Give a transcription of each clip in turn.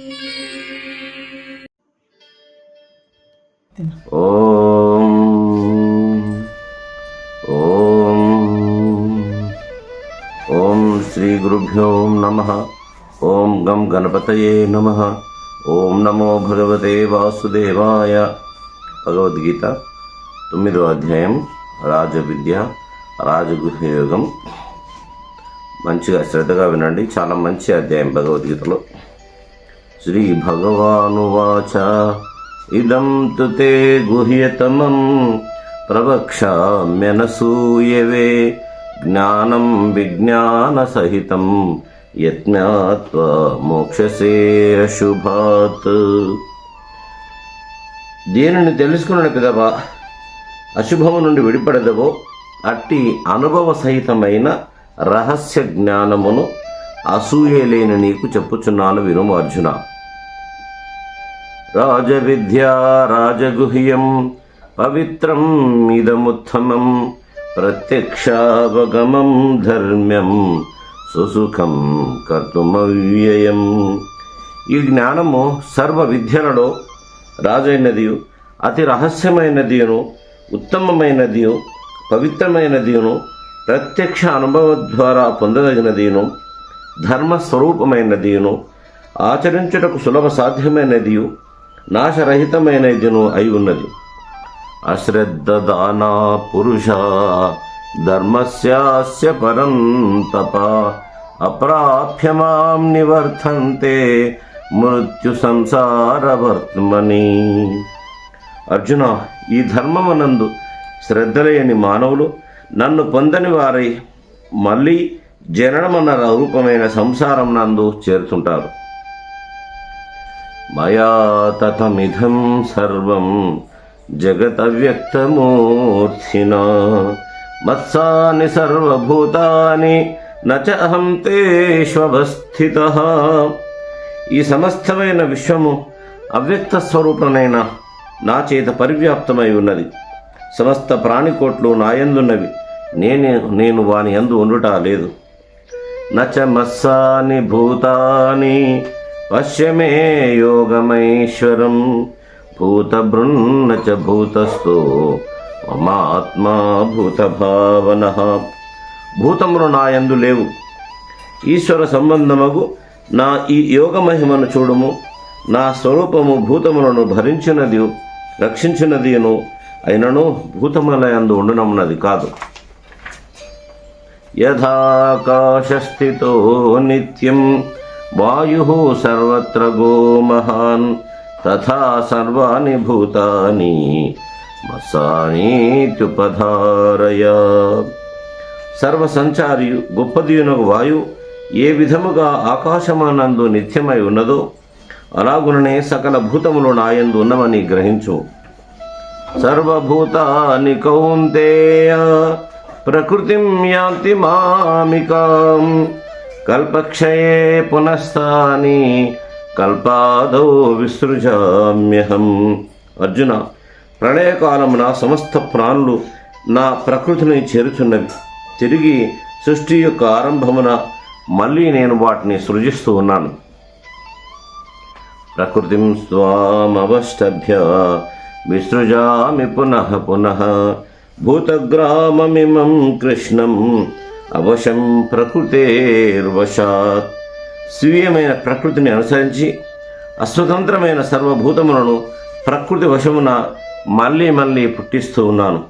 ఓం ఓం. ఓం శ్రీ గురుభ్యో నమ. ఓం గం గణపతయే నమ. ఓం నమో భగవతే వాసుదేవాయ. భగవద్గీత తొమ్మిదో అధ్యాయం. రాజవిద్య రాజగృహయోగం మంచిగా శ్రద్ధగా వినండి. చాలా మంచి అధ్యాయం భగవద్గీతలో. శ్రీ భగవానువాచ ఇదం తు తే గుహ్యతమం ప్రవక్ష్యామ్యనసూయవే జ్ఞానం విజ్ఞానసహితం యజ్ఞాత్వా మోక్షసే అశుభాత్. దీనిని తెలుసుకున్న పిదవా అశుభము నుండి విడిపడదవో అట్టి అనుభవ సహితమైన రహస్య జ్ఞానమును అసూయలేని నీకు చెప్పుచున్నాను వినుము అర్జున. రాజవిద్యా రాజగుహ్యం పవిత్రం ఇదముత్తమం ప్రత్యక్షావగమం ధర్మ్యం సుసుఖం కర్తుమవ్యయం. ఈ జ్ఞానము సర్వ విద్యలలో రాజైనదియు అతి రహస్యమైనదియును ఉత్తమమైనదియు పవిత్రమైనదియును ప్రత్యక్ష అనుభవం ద్వారా పొందదగినదియును ధర్మస్వరూపమైనదియును ఆచరించుటకు సులభ సాధ్యమైనదియు నాశరహితమైన నాశరహితమైనదిను అయి ఉన్నది. అశ్రద్ధ దానా పురుష ధర్మస్యాస్య పరం తప అప్రాప్యమాం నివర్తంతే మృత్యు సంసారవర్త్మని అర్జున ఈ ధర్మమునందు శ్రద్ధలేని మానవులు నన్ను పొందని వారై మళ్ళీ జననమన్న రూపమైన సంసారం నందు చేరుతుంటారు. మయా తథమిదం సర్వం జగతవ్యక్తమూర్తినా మత్సాని సర్వభూతాని నచ తేష్వస్థిత ఈ సమస్తమైన విశ్వము అవ్యక్త స్వరూపమైన నా చేత పరివ్యాప్తమై ఉన్నది. సమస్త ప్రాణికోట్లు నాయందున్నవి నేను నేను వాని ఎందు ఉండుట లేదు. నచ మత్సాని భూతాని పశ్యమే యోగమైశ్వరం భూతభృన్న చ భూతస్థో మమాత్మా భూతభావన భూతములు నాయందు లేవు. ఈశ్వర సంబంధమగు నా ఈ యోగ మహిమను చూడుము. నా స్వరూపము భూతములను భరించినది రక్షించినదిను అయినను భూతములయందు ఉండనమున్నది కాదు. యథాకాశస్థితో నిత్యం వాయు సర్వత్ర గో మహాన్ తథా సర్వాణి భూతాని మసానీత్యుపధారయ సర్వసంచారియు గొప్పదియునకు వాయు ఏ విధముగా ఆకాశమానందు నిత్యమై ఉన్నదో అలాగుననే సకల భూతములు నాయందు ఉన్నవని గ్రహించు. సర్వభూతాని కౌంతేయ ప్రకృతిం యాంతి మామికాం. కల్పక్షయే పునఃస్థాని కల్పాదౌ విసృజామ్యహం. అర్జున ప్రళయకాలమున సమస్త ప్రాణులు నా ప్రకృతిని చేరుచున్నవి. తిరిగి సృష్టి యొక్క ఆరంభమున మళ్ళీ నేను వాటిని సృజిస్తూ ఉన్నాను. ప్రకృతిం స్వామవష్టభ్య విసృజామి పునః పునః. భూతగ్రామమిమం కృష్ణం అవశం ప్రకృతేర్వశాత్. స్వీయమైన ప్రకృతిని అనుసరించి అస్వతంత్రమైన సర్వభూతములను ప్రకృతి వశమున మళ్ళీ మళ్ళీ పుట్టిస్తూ ఉన్నాను.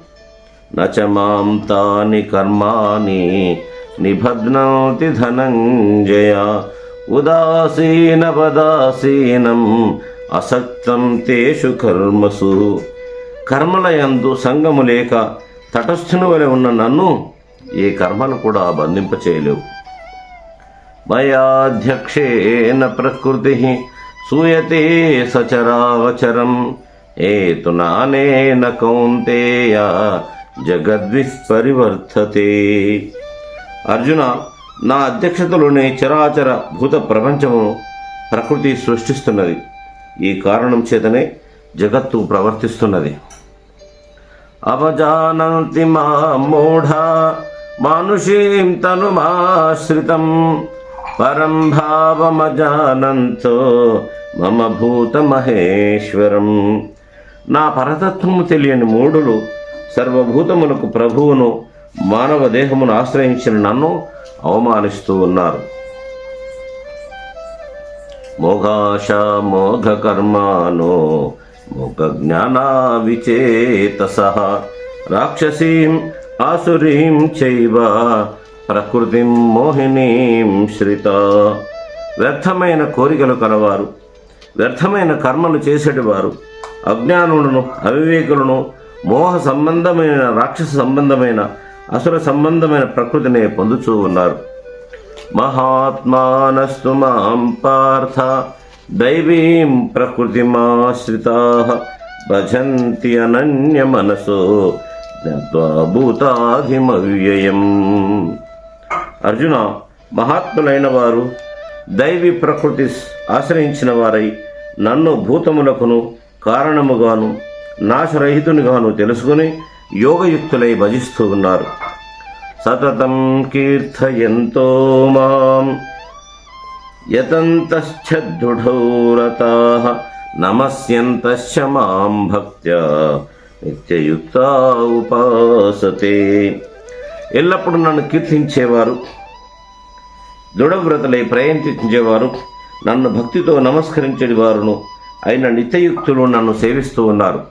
నచమాం తాని కర్మాని నిబధ్నోతి ధనంజయ ఉదాసీన పదాసీనం అసక్తం తేషు కర్మసు. కర్మలయందు సంగము లేక తటస్థుని వలె ఉన్న నన్ను ఏ కర్మను కూడా బంధింపచేయలేవు. మయాధ్యక్షేన ప్రకృతి సూయతే సచరావచరం. ఏతునానేన కౌంతేయ జగద్విపరివర్తతే అర్జున నా అధ్యక్షతలోనే చరాచర భూత ప్రపంచమును ప్రకృతి సృష్టిస్తున్నది. ఈ కారణం చేతనే జగత్తు ప్రవర్తిస్తున్నది. అవజానంతి మా మూఢ మానుషీం తనుమాశ్రితం పరం భావమజానంతో మమ భూతమహేశ్వరం నా పరతత్వము తెలియని మూడులు సర్వభూతములకు ప్రభువును మానవ దేహమును ఆశ్రయించిన నన్ను అవమానిస్తూ ఉన్నారు. మోఘాశ మోఘ కర్మానో మోఘ జ్ఞానా విచేతస రాక్షసీం ఆసురీం చైవ ప్రకృతిం మోహినీం శ్రిత. వ్యర్థమైన కోరికలు కలవారు వ్యర్థమైన కర్మలు చేసేటివారు అజ్ఞానులను అవివేకులను మోహ సంబంధమైన రాక్షస సంబంధమైన అసుర సంబంధమైన ప్రకృతిని పొందుతూ ఉన్నారు. మహాత్మానస్తు మాం పార్థ దైవీం ప్రకృతిమాశ్రితా భజంతి అనన్య మనసు భూతాధిమవ్యయం అర్జున మహాత్ములైన వారు దైవి ప్రకృతి ఆశ్రయించిన వారై నన్ను భూతములకును కారణముగాను నాశరహితునిగాను తెలుసుకుని యోగయుక్తులై భజిస్తూ ఉన్నారు. సతతం కీర్తయంతో మాం యతంతశ్చద్ధుఢౌరతా నమస్యంతశ్చ మాం భక్త్యా. నిత్యయుక్త ఉపాసతే ఎల్లప్పుడూ నన్ను కీర్తించేవారు దృఢవ్రతలై ప్రయత్నించేవారు నన్ను భక్తితో నమస్కరించని వారును అయిన నిత్యయుక్తులు నన్ను సేవిస్తూ ఉన్నారు.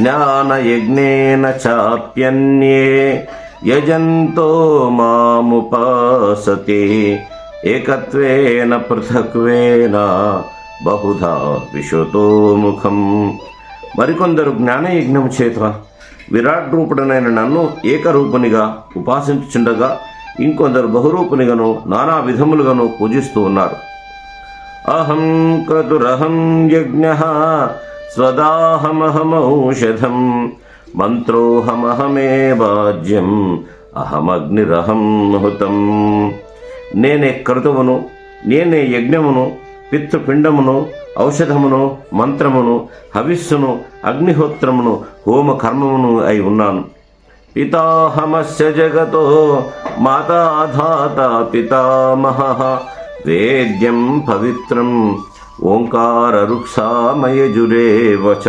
జ్ఞానయజ్ఞేన చాప్యన్యే యజంతో మాముపాసతే. ఏకత్వేన పృథక్వేన బహుధా విశ్వతో ముఖం మరికొందరు జ్ఞానయజ్ఞం చేత విరాట్ రూపుడనైన నన్ను ఏకరూపునిగా ఉపాసించుచుండగా ఇంకొందరు బహురూపునిగాను నానా విధములుగాను పూజిస్తూ ఉన్నారు. అహం క్రతురహం యజ్ఞ స్వదాహమహమౌషధం మంత్రోహమహమే వాజ్యం అహమగ్నిరహం హుతం నేనే క్రతువును నేనే యజ్ఞమును పితృపిండమును ఔషధమును మంత్రమును హవిస్సును అగ్నిహోత్రమును హోమ కర్మమును అయి ఉన్నాను. పితాహమస్య జగతో మాతాధాత పితామహ వేద్యం పవిత్రం ఓంకార వృక్షామయజురేవచ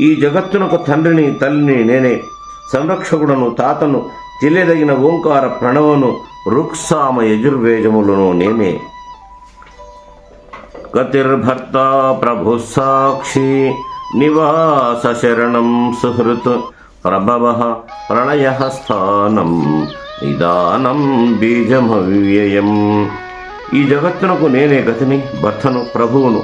ఈ జగత్తునకు తండ్రిని తల్లిని నేనే సంరక్షకుడను తాతను తెలియదగిన ఓంకార ప్రణవను రుక్సామ యజుర్వేదములను నేనే. గతిర్భర్త ప్రభు సాక్షి నివాస శరణం సుహృత్ ప్రభవ ప్రణయ స్థానం నిదానం బీజమవ్యయం. ఈ జగత్తునకు నేనే గతిని భర్తను ప్రభువును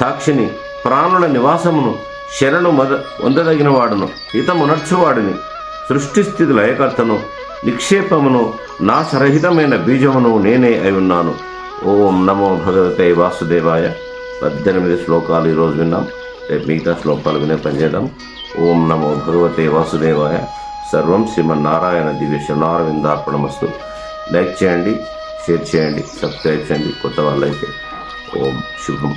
సాక్షిని ప్రాణుల నివాసమును శరణు మద పొందదగిన వాడును హితమునర్చువాడిని సృష్టిస్థితి లయకర్తను నిక్షేపమును నాశరహితమైన బీజమును నేనే అయి ఉన్నాను. ఓం నమో భగవతే వాసుదేవాయ. పద్దెనిమిది శ్లోకాలు ఈరోజు విన్నాం. రేపు మిగతా శ్లోకాలు వినే పనిచేద్దాం ఓం నమో భగవతే వాసుదేవాయ. సర్వం శ్రీమన్నారాయణ దివ్య శరణారవిందార్పణమస్తు. లైక్ చేయండి షేర్ చేయండి సబ్స్క్రైబ్ చేయండి కొత్త వాళ్ళైతే. ఓం శుభం.